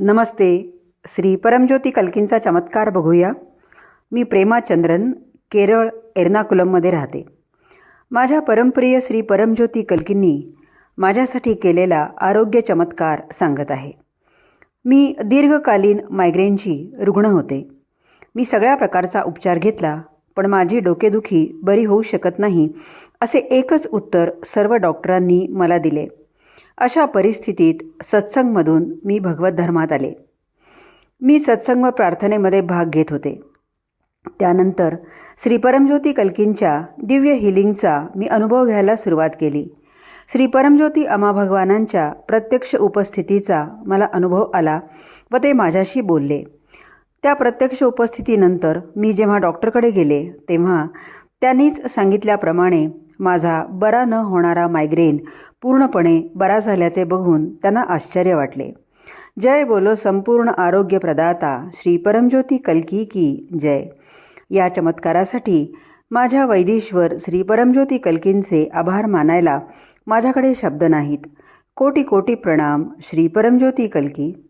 नमस्ते. श्री परमज्योती कल्कींचा चमत्कार बघूया. मी प्रेमा चंद्रन केरळ एर्नाकुलममध्ये राहते. माझ्या परमप्रिय श्री परमज्योती कल्कींनी माझ्यासाठी केलेला आरोग्य चमत्कार सांगत आहे. मी दीर्घकालीन मायग्रेनची रुग्ण होते. मी सगळ्या प्रकारचा उपचार घेतला पण माझी डोकेदुखी बरी होऊ शकत नाही असे एकच उत्तर सर्व डॉक्टरांनी मला दिले. अशा परिस्थितीत सत्संगमधून मी भगवत धर्मात आले. मी सत्संग व प्रार्थनेमध्ये भाग घेत होते. त्यानंतर श्री परमज्योती कल्कींच्या दिव्य हिलिंगचा मी अनुभव घ्यायला सुरुवात केली. श्री परमज्योती अमा भगवानांच्या प्रत्यक्ष उपस्थितीचा मला अनुभव आला व ते माझ्याशी बोलले. त्या प्रत्यक्ष उपस्थितीनंतर मी जेव्हा डॉक्टरकडे गेले तेव्हा त्यांनीच सांगितल्याप्रमाणे माझा बरा न होणारा मायग्रेन पूर्णपणे बरा झाल्याचे बघून त्यांना आश्चर्य वाटले. जय बोलो संपूर्ण आरोग्य प्रदाता श्री परमज्योती कल्की की जय. या चमत्कारासाठी माझ्या वैदीश्वर श्री परमज्योती कल्कींचे आभार मानायला माझ्याकडे शब्द नाहीत. कोटी कोटी प्रणाम श्री परमज्योती कल्की.